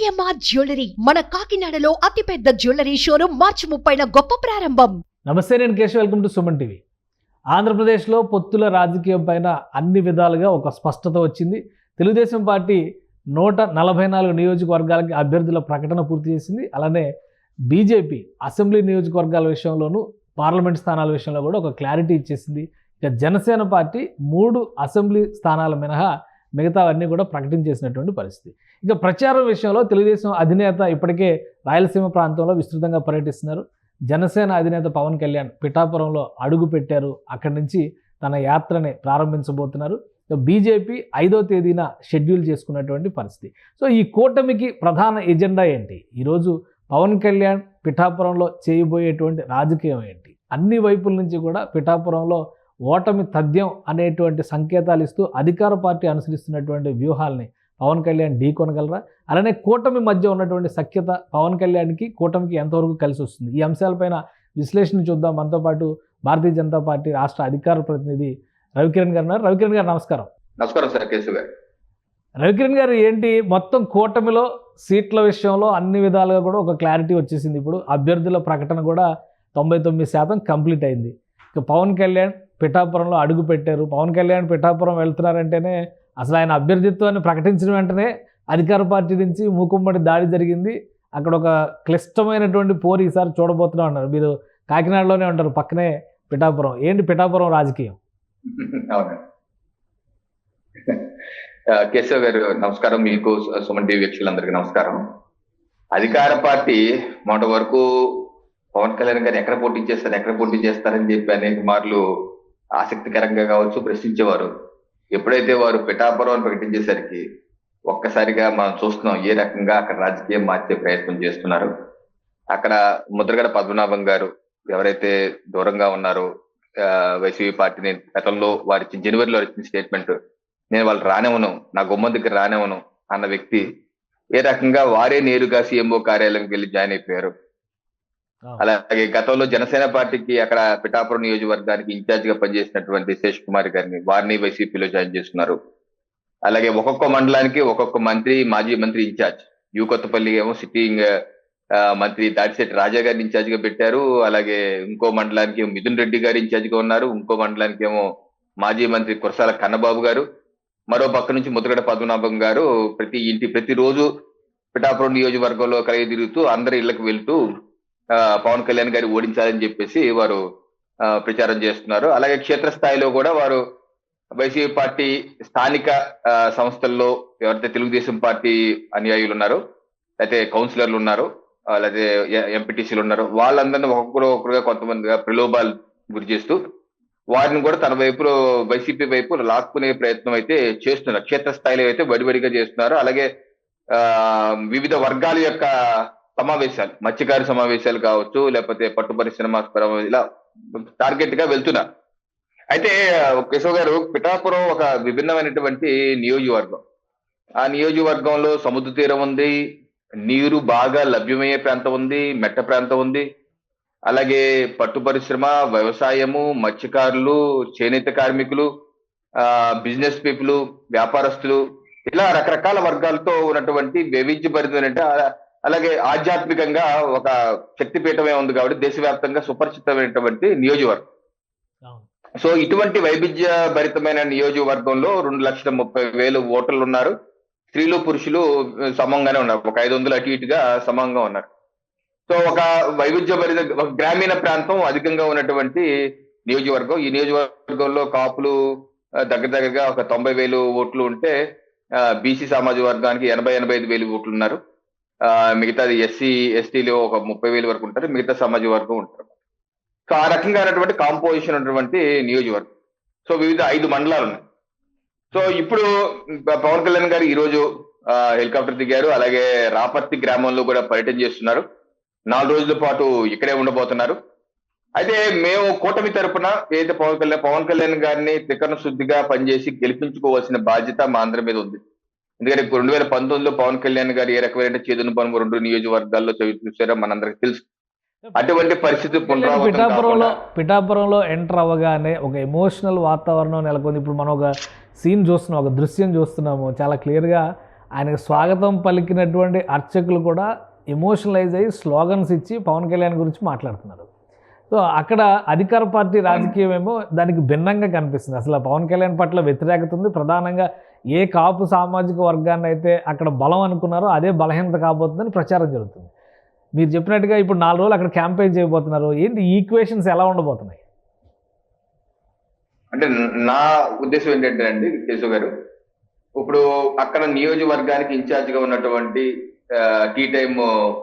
AMR jewellery? మన కాకినాడలో అతిపెద్ద జ్యువెలరీ షోరూమ్ మార్చి ముప్పైన గొప్ప ప్రారంభం. నమస్తే నేను Keshav. Welcome to Suman TV. ఆంధ్రప్రదేశ్లో పొత్తుల రాజకీయం పైన అన్ని విధాలుగా ఒక స్పష్టత వచ్చింది. తెలుగుదేశం పార్టీ నూట నలభై నాలుగు నియోజకవర్గాలకి అభ్యర్థుల ప్రకటన పూర్తి చేసింది. అలానే బీజేపీ అసెంబ్లీ నియోజకవర్గాల విషయంలోనూ పార్లమెంట్ స్థానాల విషయంలో కూడా ఒక క్లారిటీ ఇచ్చేసింది. ఇక జనసేన పార్టీ మూడు అసెంబ్లీ స్థానాల మినహా మిగతావన్నీ కూడా ప్రకటించేసినటువంటి పరిస్థితి. ఇక ప్రచారం విషయంలో తెలుగుదేశం అధినేత ఇప్పటికే రాయలసీమ ప్రాంతంలో విస్తృతంగా పర్యటిస్తున్నారు. జనసేన అధినేత పవన్ కళ్యాణ్ పిఠాపురంలో అడుగు పెట్టారు. అక్కడి నుంచి తన యాత్రని ప్రారంభించబోతున్నారు. బీజేపీ ఐదో తేదీన షెడ్యూల్ చేసుకున్నటువంటి పరిస్థితి. సో ఈ కూటమికి ప్రధాన ఎజెండా ఏంటి? ఈరోజు పవన్ కళ్యాణ్ పిఠాపురంలో చేయబోయేటువంటి రాజకీయం ఏంటి? అన్ని వైపుల నుంచి కూడా పిఠాపురంలో ఓటమి తథ్యం అనేటువంటి సంకేతాలు ఇస్తూ అధికార పార్టీ అనుసరిస్తున్నటువంటి వ్యూహాల్ని పవన్ కళ్యాణ్ ఢీకొనగలరా అలానే కూటమి మధ్య ఉన్నటువంటి సఖ్యత పవన్ కళ్యాణ్కి కూటమికి ఎంతవరకు కలిసి వస్తుంది? ఈ అంశాలపైన విశ్లేషణ చూద్దాం. మనతో పాటు భారతీయ జనతా పార్టీ రాష్ట్ర అధికార ప్రతినిధి రవికిరణ్ గారు ఉన్నారు. రవికిరణ్ గారు నమస్కారం. నమస్కారం సార్ కేశవ్ గారు. రవికిరణ్ గారు ఏంటి? మొత్తం కూటమిలో సీట్ల విషయంలో అన్ని విధాలుగా కూడా ఒక క్లారిటీ వచ్చేసింది. ఇప్పుడు అభ్యర్థుల ప్రకటన కూడా తొంభై తొమ్మిది శాతం కంప్లీట్ అయింది. ఇక పవన్ కళ్యాణ్ పిఠాపురంలో అడుగు పెట్టారు. పవన్ కళ్యాణ్ పిఠాపురం వెళ్తున్నారంటేనే అసలు ఆయన అభ్యర్థిత్వాన్ని ప్రకటించిన వెంటనే అధికార పార్టీ నుంచి మూకుమ్మడి దాడి జరిగింది. అక్కడ ఒక క్లిష్టమైనటువంటి పోరు ఈసారి చూడబోతున్నా ఉన్నారు మీరు కాకినాడలోనే ఉంటారు పక్కనే పిఠాపురం. ఏంటి పిఠాపురం రాజకీయం? అవును కేశవ్ గారు నమస్కారం. మీకు సుమన్ టీవీ వ్యక్తులందరికీ నమస్కారం. అధికార పార్టీ మొదటి వరకు పవన్ కళ్యాణ్ గారు ఎక్కడ పోటీ చేస్తారు ఎక్కడ పోటీ చేస్తారని చెప్పి అనేక మార్లు ఆసక్తికరంగా కావచ్చు ప్రశ్నించేవారు. ఎప్పుడైతే వారు పిఠాపురం అని ప్రకటించేసరికి ఒక్కసారిగా మనం చూస్తున్నాం ఏ రకంగా అక్కడ రాజకీయం మార్చే ప్రయత్నం చేస్తున్నారు. అక్కడ ముద్రగడ పద్మనాభం గారు ఎవరైతే దూరంగా ఉన్నారో వైసీపీ పార్టీని గతంలో వారి జనవరిలో ఇచ్చిన స్టేట్మెంట్ నేను వాళ్ళు రానివ్వను నా గుమ్మం దగ్గర రానివ్వను అన్న వ్యక్తి ఏ రకంగా వారే నేరుగా సీఎంఓ కార్యాలయంకి వెళ్ళి జాయిన్ అయిపోయారు. అలాగే గతంలో జనసేన పార్టీకి అక్కడ పిఠాపురం నియోజకవర్గానికి ఇన్ఛార్జ్గా పనిచేసినటువంటి శేష్ కుమార్ గారిని వారిని వైసీపీలో జాయిన్ చేస్తున్నారు. అలాగే ఒక్కొక్క మండలానికి ఒక్కొక్క మంత్రి మాజీ మంత్రి ఇన్ఛార్జ్. యూ కొత్తపల్లి ఏమో సిట్టింగ్ మంత్రి దాడిశెట్టి రాజా గారిని ఇన్ఛార్జ్గా పెట్టారు. అలాగే ఇంకో మండలానికి మిథున్ రెడ్డి గారు ఇన్ఛార్జ్గా ఉన్నారు. ఇంకో మండలానికి ఏమో మాజీ మంత్రి కురసాల కన్నబాబు గారు. మరో పక్క నుంచి ముద్రగడ పద్మనాభం గారు ప్రతి ఇంటి ప్రతిరోజు పిఠాపురం నియోజకవర్గంలో కలిగి తిరుగుతూ అందరి ఇళ్ళకు వెళ్తూ పవన్ కళ్యాణ్ గారి ఓడించాలని చెప్పేసి వారు ఆ, ప్రచారం చేస్తున్నారు. అలాగే క్షేత్రస్థాయిలో కూడా వారు వైసీపీ పార్టీ స్థానిక సంస్థల్లో ఎవరైతే తెలుగుదేశం పార్టీ అనుయాయులు ఉన్నారో అయితే కౌన్సిలర్లు ఉన్నారో ఆ, లేకపోతే ఎంపీటీసీలు ఉన్నారో వాళ్ళందరినీ ఒక్కొక్కరు ఒక్కరుగా కొంతమందిగా ప్రలోభాలు గురి చేస్తూ వారిని కూడా తన వైపు వైసీపీ వైపు లాక్కునే ప్రయత్నం అయితే చేస్తున్నారు. క్షేత్రస్థాయిలో అయితే వడివడిగా చేస్తున్నారు. అలాగే ఆ వివిధ వర్గాల యొక్క సమావేశాలు మత్స్యకార సమావేశాలు కావచ్చు లేకపోతే పట్టు పరిశ్రమ ఇలా టార్గెట్గా వెళ్తున్నారు అయితే కేశవ్ గారు పిఠాపురం ఒక విభిన్నమైనటువంటి నియోజకవర్గం. ఆ నియోజకవర్గంలో సముద్ర తీరం ఉంది నీరు బాగా లభ్యమయ్యే ప్రాంతం ఉంది మెట్ట ప్రాంతం ఉంది. అలాగే పట్టు పరిశ్రమ వ్యవసాయము మత్స్యకారులు చేనేత కార్మికులు ఆ బిజినెస్ పీపుల్ వ్యాపారస్తులు ఇలా రకరకాల వర్గాలతో ఉన్నటువంటి వైవిధ్యభరితమైన అలాగే ఆధ్యాత్మికంగా ఒక శక్తిపీఠమే ఉంది కాబట్టి దేశవ్యాప్తంగా సుపరిచితమైనటువంటి నియోజకవర్గం. సో ఇటువంటి వైవిధ్య భరితమైన నియోజకవర్గంలో రెండు లక్షల ముప్పై వేలు ఓటర్లు ఉన్నారు. స్త్రీలు పురుషులు సమంగానే ఉన్నారు. ఒక ఐదు వందలు అటు ఇటుగా సమంగా ఉన్నారు. సో ఒక వైవిధ్య భరిత ఒక గ్రామీణ ప్రాంతం అధికంగా ఉన్నటువంటి నియోజకవర్గం. ఈ నియోజకవర్గంలో కాపులు దగ్గర దగ్గరగా ఒక తొంభై వేలు ఓట్లు ఉంటే బీసీ సామాజిక వర్గానికి ఎనభై ఎనభై ఐదు వేలు ఓట్లు ఉన్నారు. మిగతాది ఎస్సీ ఎస్టీలు ఒక ముప్పై వేలు వరకు ఉంటారు మిగతా సమాజ వర్గం ఉంటారు. సో ఆ రకంగా ఉన్నటువంటి కాంపోజిషన్ ఉన్నటువంటి నియోజకవర్గం. సో వివిధ ఐదు మండలాలు ఉన్నాయి. సో ఇప్పుడు పవన్ కళ్యాణ్ గారు ఈరోజు హెలికాప్టర్ దిగారు అలాగే రాపర్తి గ్రామంలో కూడా పర్యటన చేస్తున్నారు. నాలుగు రోజుల పాటు ఇక్కడే ఉండబోతున్నారు. అయితే మేము కూటమి తరపున ఏదైతే పవన్ కళ్యాణ్ పవన్ కళ్యాణ్ గారిని త్రికరణ శుద్ధిగా పనిచేసి గెలిపించుకోవాల్సిన బాధ్యత మా అందరి మీద ఉంది. ఎందుకంటే రెండు వేల పంతొమ్మిదిలో పవన్ కళ్యాణ్ గారు ఏ రకమైన చేదును పనులు రెండు నియోజకవర్గాల్లో చూసారో మనందరికి తెలుసు. అటువంటి పరిస్థితి పిఠాపురంలో పిఠాపురంలో ఎంటర్ అవ్వగానే ఒక ఎమోషనల్ వాతావరణం నెలకొంది. ఇప్పుడు మనం ఒక సీన్ చూస్తున్నాం ఒక దృశ్యం చూస్తున్నాము. చాలా క్లియర్గా ఆయనకు స్వాగతం పలికినటువంటి అర్చకులు కూడా ఎమోషనలైజ్ అయ్యి స్లోగన్స్ ఇచ్చి పవన్ కళ్యాణ్ గురించి మాట్లాడుతున్నారు. సో అక్కడ అధికార పార్టీ రాజకీయం ఏమో దానికి భిన్నంగా కనిపిస్తుంది. అసలు పవన్ కళ్యాణ్ పట్ల వ్యతిరేకత ఉంది. ప్రధానంగా ఏ కాపు సామాజిక వర్గాన్ని అయితే అక్కడ బలం అనుకున్నారో అదే బలహీనత కాబోతుందని ప్రచారం జరుగుతుంది. మీరు చెప్పినట్టుగా ఇప్పుడు నాలుగు రోజులు అక్కడ క్యాంపెయిన్ చేయబోతున్నారు. ఏంటి ఈక్వేషన్స్ ఎలా ఉండబోతున్నాయి? అంటే నా ఉద్దేశం ఏంటంటే అండి కేశవ్ గారు ఇప్పుడు అక్కడ నియోజకవర్గానికి ఇన్ఛార్జ్గా ఉన్నటువంటి టీ టైమ్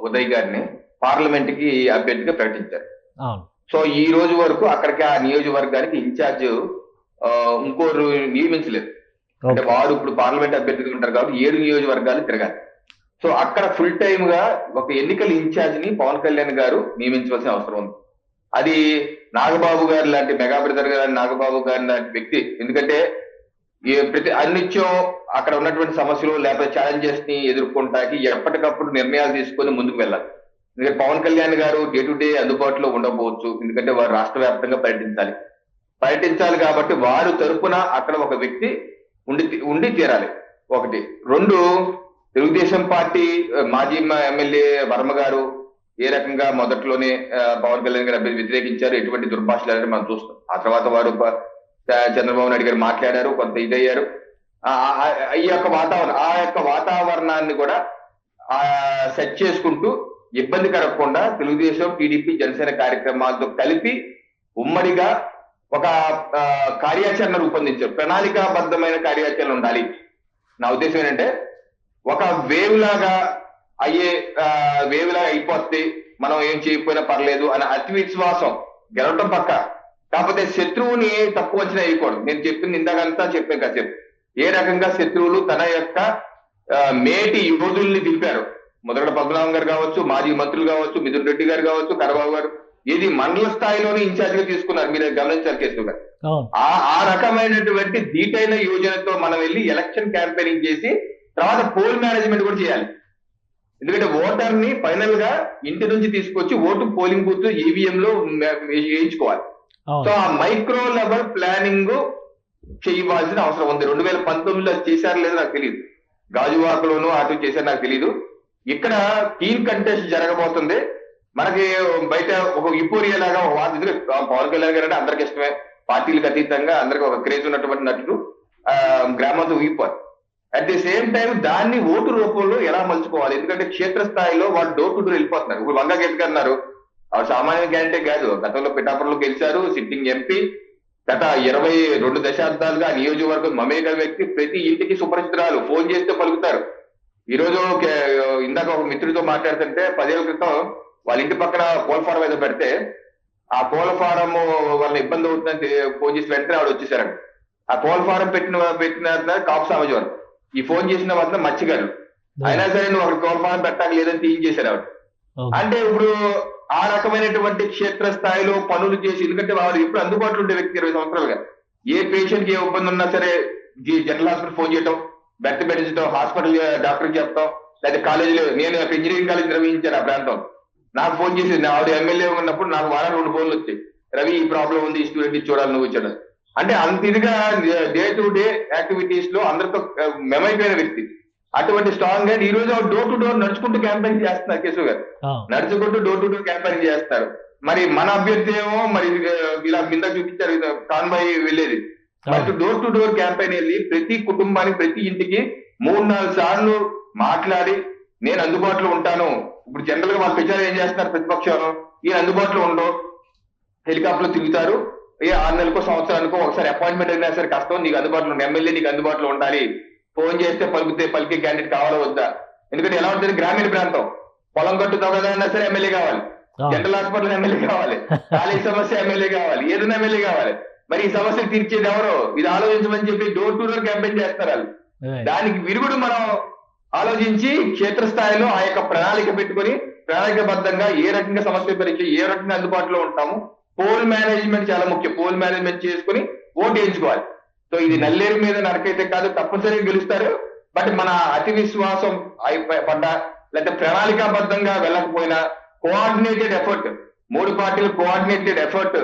ఉదయ్ గారిని పార్లమెంట్కి అభ్యర్థిగా ప్రకటించారు. సో ఈ రోజు వరకు అక్కడికి ఆ నియోజకవర్గానికి ఇన్ఛార్జ్ ఇంకోరు నియమించలేదు. అంటే వారు ఇప్పుడు పార్లమెంట్ అభ్యర్థిగా ఉంటారు కాబట్టి ఏడు నియోజకవర్గాలు తిరగాలి. సో అక్కడ ఫుల్ టైమ్గా ఒక ఎన్నికల ఇన్ఛార్జ్ని పవన్ కళ్యాణ్ గారు నియమించవలసిన అవసరం ఉంది. అది నాగబాబు గారు లాంటి మెగా బ్రదర్ గారు నాగబాబు గారు లాంటి వ్యక్తి. ఎందుకంటే ప్రతి అన్నిత్యం అక్కడ ఉన్నటువంటి సమస్యలు లేకపోతే ఛాలెంజెస్ని ఎదుర్కొంటాకి ఎప్పటికప్పుడు నిర్ణయాలు తీసుకొని ముందుకు వెళ్ళాలి. ఎందుకంటే పవన్ కళ్యాణ్ గారు డే టు డే అందుబాటులో ఉండకపోవచ్చు. ఎందుకంటే వారు రాష్ట్ర వ్యాప్తంగా పర్యటించాలి. పర్యటించాలి కాబట్టి వారు తరపున అక్కడ ఒక వ్యక్తి ఉండి ఉండి తీరాలి. ఒకటి. రెండు తెలుగుదేశం పార్టీ మాజీ ఎమ్మెల్యే వర్మ గారు ఏ రకంగా మొదట్లోనే పవన్ కళ్యాణ్ గారు అభ్యర్థి వ్యతిరేకించారు ఎటువంటి దుర్భాషలు మనం చూస్తాం ఆ తర్వాత వారు చంద్రబాబు నాయుడు గారు మాట్లాడారు కొంత ఇదయ్యారు. ఆ- ఈ యొక్క వాతావరణం ఆ యొక్క వాతావరణాన్ని కూడా ఆ సెట్ చేసుకుంటూ ఇబ్బంది కలగకుండా తెలుగుదేశం టీడీపీ జనసేన కార్యక్రమాలతో కలిపి ఉమ్మడిగా ఒక ఆ, కార్యాచరణ రూపొందించారు. ప్రణాళికాబద్ధమైన కార్యాచరణ ఉండాలి. నా ఉద్దేశం ఏంటంటే ఒక వేవ్ లాగా అయ్యే వేవ్ లాగా అయిపోతే మనం ఏం చేయకపోయినా పర్లేదు అనే అతి విశ్వాసం గెలవటం పక్క. కాకపోతే శత్రువుని తక్కువ వచ్చిన వేయకూడదు. నేను చెప్పింది ఇందాకంతా చెప్పాను కాసేపు ఏ రకంగా శత్రువులు తన యొక్క మేటి యోధుల్ని దింపారు? మొదట పద్మనాభం గారు కావచ్చు మాజీ మంత్రులు కావచ్చు మిథున్ రెడ్డి గారు కావచ్చు కరబాబు గారు ఇది మండల స్థాయిలోనే ఇన్ఛార్జ్గా తీసుకున్నారు. మీరు గమనించారు కేసు గారు ఆ ఆ రకమైనటువంటి ధీటైన యోజనతో మనం వెళ్ళి ఎలక్షన్ క్యాంపెయినింగ్ చేసి తర్వాత పోల్ మేనేజ్మెంట్ కూడా చేయాలి. ఎందుకంటే ఓటర్ని ఫైనల్గా ఇంటి నుంచి తీసుకొచ్చి ఓటు పోలింగ్ బూత్ ఈవీఎం లో వేయించుకోవాలి. సో ఆ మైక్రో లెవెల్ ప్లానింగ్ చేయవలసిన అవసరం ఉంది. రెండు వేల పంతొమ్మిదిలో అది చేశారు లేదో నాకు తెలియదు గాజువాకలోను అటు చేశారు నాకు తెలియదు ఇక్కడ టీమ్ కంటెస్ట్ జరగబోతుంది. మనకి బయట ఒక ఇపోరియా లాగా ఒక వార్త పవన్ కళ్యాణ్ గారు అంటే అందరికి ఇష్టమే. పార్టీలకు అతీతంగా అందరికి ఒక క్రేజ్ ఉన్నటువంటి నటుడు గ్రామంతో ఊగిపోరు అట్ ది సేమ్ టైం దాన్ని ఓటు రూపంలో ఎలా మలుచుకోవాలి? ఎందుకంటే క్షేత్రస్థాయిలో వాళ్ళు డోర్ టు డోర్ వెళ్ళిపోతున్నారు. ఇప్పుడు వంగ గీత అన్నారు. సామాన్య క్యాండిడేట్ కాదు. గతంలో పిఠాపురంలో గెలిచారు సిట్టింగ్ ఎంపీ. గత ఇరవై రెండు దశాబ్దాలుగా నియోజకవర్గం మమేక వ్యక్తి. ప్రతి ఇంటికి సుపరిచితురాలు. ఫోన్ చేస్తే పలుకుతారు. ఈ రోజు ఇందాక ఒక మిత్రుడితో మాట్లాడుతుంటే పదేళ్ళ క్రితం వాళ్ళ ఇంటి పక్కన కోల్ ఫారం ఏదో పెడితే ఆ కోల ఫారం వల్ల ఇబ్బంది అవుతుందని ఫోన్ చేసి వెంటనే ఆవిడ వచ్చేసారండి ఆ కోల్ ఫారం పెట్టిన పెట్టిన కాపు సామజవారు ఈ ఫోన్ చేసిన మాత్రం మచ్చిగారు అయినా సరే నువ్వు అక్కడ కోల్ ఫారం పెట్టాలి లేదని తీయించేశారు ఆవిడ. అంటే ఇప్పుడు ఆ రకమైనటువంటి క్షేత్ర స్థాయిలో పనులు చేసి ఎందుకంటే వాళ్ళు ఎప్పుడు అందుబాటులో ఉండే వ్యక్తి ఇరవై సంవత్సరాలుగా. ఏ పేషెంట్కి ఏ ఇబ్బంది ఉన్నా సరే జనరల్ హాస్పిటల్ ఫోన్ చేయటం బెడ్ పెట్టించడం హాస్పిటల్ డాక్టర్ చెప్తాం లేదా కాలేజీలో నేను ఇంజనీరింగ్ కాలేజ్ నిర్వహించాను ఆ ప్రాంతం. నాకు ఫోన్ చేసి ఆవిడ ఎమ్మెల్యే ఉన్నప్పుడు నాకు వారాలు రెండు ఫోన్లు వచ్చాయి. రవి ఈ ప్రాబ్లం ఉంది ఈ స్టూడెంట్ చూడాలి నువ్వు వచ్చాడు అంటే అంత ఇదిగా డే టు డే యాక్టివిటీస్లో అందరితో మెమైపోయిన వ్యక్తి. అటువంటి స్ట్రాంగ్ అండ్ ఈ రోజు డోర్ టు డోర్ నడుచుకుంటూ క్యాంపెయిన్ చేస్తున్నారు కేశవ్ గారు. నడుచుకుంటూ డోర్ టు డోర్ క్యాంపెయిన్ చేస్తారు. మరి మన అభ్యర్థి ఏమో మరి ఇలా కింద చూపించారు కాన్వాయ్ వెళ్ళేది. But. Door to door campaign వెళ్ళి ప్రతి కుటుంబానికి ప్రతి ఇంటికి మూడు నాలుగు సార్లు మాట్లాడి నేను అందుబాటులో ఉంటాను ఇప్పుడు జనరల్గా వాళ్ళ ప్రచారం ఏం చేస్తున్నారు ప్రతిపక్షం? ఈ అందుబాటులో ఉండవు హెలికాప్టర్ తిరుగుతారు. ఏ ఆరు నెలలకో సంవత్సరానికో ఒకసారి అపాయింట్మెంట్ అయినా సరే కష్టం. నీకు అందుబాటులో ఉండాలి ఎమ్మెల్యే నీకు అందుబాటులో ఉండాలి. ఫోన్ చేస్తే పలికితే పలికే క్యాండిడేట్ కావాలో వద్దా? ఎందుకంటే ఎలా ఉంటుంది? గ్రామీణ ప్రాంతం. పొలం కట్టు తొగదన్నా సరే ఎమ్మెల్యే కావాలి. జనరల్ హాస్పిటల్ ఎమ్మెల్యే కావాలి. కాలేజ్ సమస్య ఎమ్మెల్యే కావాలి. ఏదైనా ఎమ్మెల్యే కావాలి. మరి ఈ సమస్య తీర్చేది ఎవరో? ఇది ఆలోచించమని చెప్పి డోర్ టు డోర్ క్యాంపెయిన్ చేస్తారు వాళ్ళు. దానికి విరుగుడు మనం ఆలోచించి క్షేత్రస్థాయిలో ఆ యొక్క ప్రణాళిక పెట్టుకొని ప్రణాళికబద్ధంగా ఏ రకంగా సమస్య పరిచయం ఏ రకంగా అందుబాటులో ఉంటాము పోల్ మేనేజ్మెంట్ చాలా ముఖ్యం. పోల్ మేనేజ్మెంట్ చేసుకుని ఓటు వేయించుకోవాలి. సో ఇది నల్లేరు మీద నరకైతే కాదు తప్పనిసరిగా గెలుస్తారు. బట్ మన అతి విశ్వాసం పడ్డ లేకపోతే ప్రణాళికాబద్ధంగా వెళ్ళకపోయినా కోఆర్డినేటెడ్ ఎఫర్ట్ మూడు పార్టీలు కోఆర్డినేటెడ్ ఎఫర్ట్